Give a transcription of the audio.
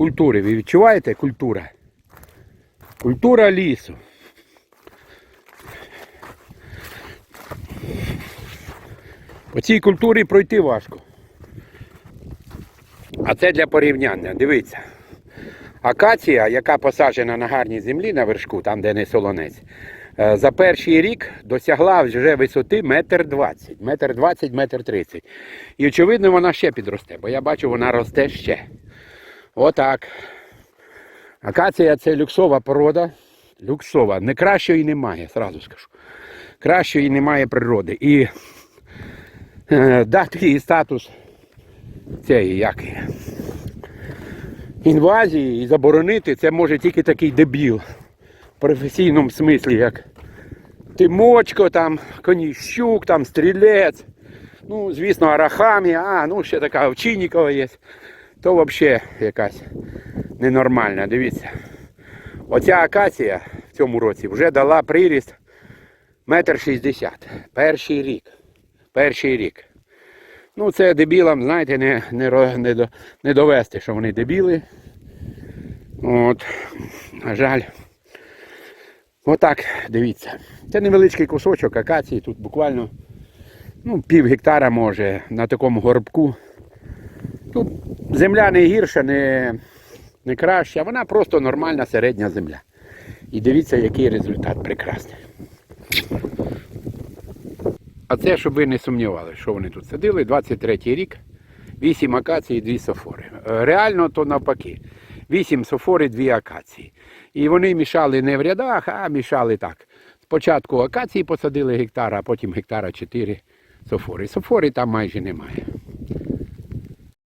культури. Ви відчуваєте культура? Культура лісу. По цій культурі пройти важко. А це для порівняння. Дивіться. Акація, яка посаджена на гарній землі на вершку, там де не солонець, е, за перший рік досягла вже висоти метр двадцять, метр двадцять, метр тридцять. І очевидно, вона ще підросте, бо я бачу, вона росте ще. Отак. Акація це люксова порода. Люксова. Не кращої немає, зразу скажу. Кращої немає природи. І е, дати їй статус цієї як інвазії і заборонити це може тільки такий дебіл в професійному смислі, як Тимочко, там, Коніщук, там, Стрілець, ну, звісно, Арахамі, а, ну ще така Овчинникова є. То взагалі якась ненормальна, дивіться. Оця акація в цьому році вже дала приріст метр шістдесят. Перший рік. Перший рік. Ну, це дебілам, знаєте, не, не, не, не довести, що вони дебіли. От, на жаль. Отак, дивіться. Це невеличкий кусочок акації, тут буквально ну, пів гектара може на такому горбку. Тут земля не гірша, не, не краща, вона просто нормальна середня земля. І дивіться, який результат прекрасний. А це, щоб ви не сумнівали, що вони тут садили, 23-й рік, 8 акацій і 2 софори. Е, Реально то навпаки. 8 софори, 2 акації. І вони мішали не в рядах, а мішали так. Спочатку акації посадили гектара, а потім гектара 4 софори. Софори там майже немає.